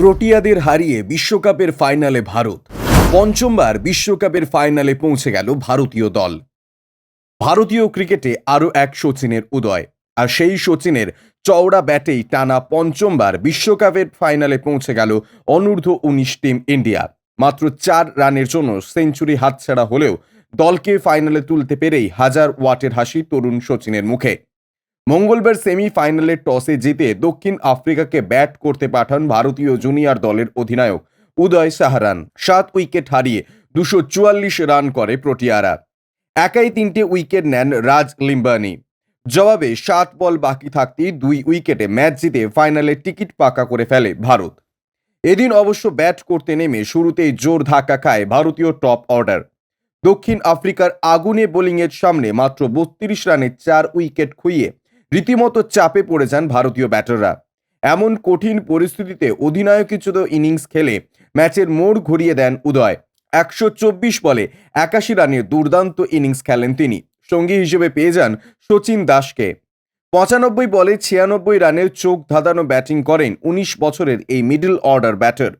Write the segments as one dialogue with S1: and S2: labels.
S1: প্রোটিয়াদের হারিয়ে বিশ্বকাপের ফাইনালে ভারত। পঞ্চমবার বিশ্বকাপের ফাইনালে পৌঁছে গেল ভারতীয় দল। ভারতীয় ক্রিকেটে আরও এক সচিনের উদয়, আর সেই সচিনের চওড়া ব্যাটেই টানা পঞ্চমবার বিশ্বকাপের ফাইনালে পৌঁছে গেল অনূর্ধ্ব উনিশ টিম ইন্ডিয়া। মাত্র চার রানের জন্য সেঞ্চুরি হাতছাড়া হলেও দলকে ফাইনালে তুলতে পেরেই হাজার ওয়াটের হাসি তরুণ সচিনের মুখে। মঙ্গলবার সেমিফাইনালে টসে জিতে দক্ষিণ আফ্রিকাকে ব্যাট করতে পাঠান ভারতীয় জুনিয়র দলের অধিনায়ক উদয় সাহারান। সাত উইকেট হারিয়ে দুশো চুয়াল্লিশ রান করে প্রোটিয়ারা। একাই তিনটে উইকেট নেন রাজ লিম্বানি। জবাবে সাত বল বাকি থাকতেই দুই উইকেটে ম্যাচ জিতে ফাইনালে টিকিট পাকা করে ফেলে ভারত। এদিন অবশ্য ব্যাট করতে নেমে শুরুতেই জোর ধাক্কা খায় ভারতীয় টপ অর্ডার। দক্ষিণ আফ্রিকার আগুনে বোলিংয়ের সামনে মাত্র বত্রিশ রানে চার উইকেট খুইয়ে রীতিমতো চাপে পড়ে যান ভারতীয় ব্যাটাররা। এমন কঠিন পরিস্থিতিতে অধিনায়কোচিত ইনিংস খেলে ম্যাচের মোড় ঘুরিয়ে দেন উদয়। একশো চব্বিশ বলে একাশি রানের দুর্দান্ত ইনিংস খেলেন তিনি। সঙ্গী হিসেবে পেয়ে যান সচিন দাসকে। পঁচানব্বই বলে ছিয়ানব্বই রানের চোখ ধাঁধানো ব্যাটিং করেন উনিশ বছরের এই মিডল অর্ডার ব্যাটার।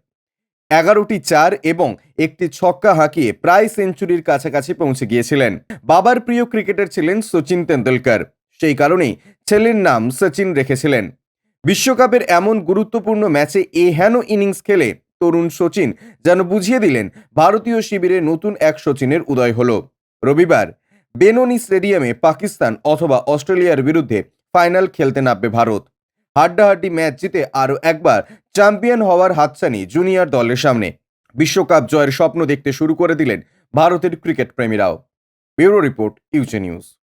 S1: এগারোটি চার এবং একটি ছক্কা হাঁকিয়ে প্রায় সেঞ্চুরির কাছাকাছি পৌঁছে গিয়েছিলেন। বাবার প্রিয় ক্রিকেটার ছিলেন সচিন তেন্ডুলকর। সেই কারণেই ছেলের নাম সচিন রেখেছিলেন। বিশ্বকাপের এমন গুরুত্বপূর্ণ ম্যাচে এ হেন ইনিংস খেলে তরুণ সচিন যেন বুঝিয়ে দিলেন, ভারতীয় শিবিরে নতুন এক সচিনের উদয় হল। রবিবার বেনোনি স্টেডিয়ামে পাকিস্তান অথবা অস্ট্রেলিয়ার বিরুদ্ধে ফাইনাল খেলতে নামবে ভারত। হাড্ডাহাড্ডি ম্যাচ জিতে আরও একবার চ্যাম্পিয়ন হওয়ার হাতছানি জুনিয়র দলের সামনে। বিশ্বকাপ জয়ের স্বপ্ন দেখতে শুরু করে দিলেন ভারতের ক্রিকেট প্রেমীরাও। ব্যুরো রিপোর্ট ইউচে নিউজ।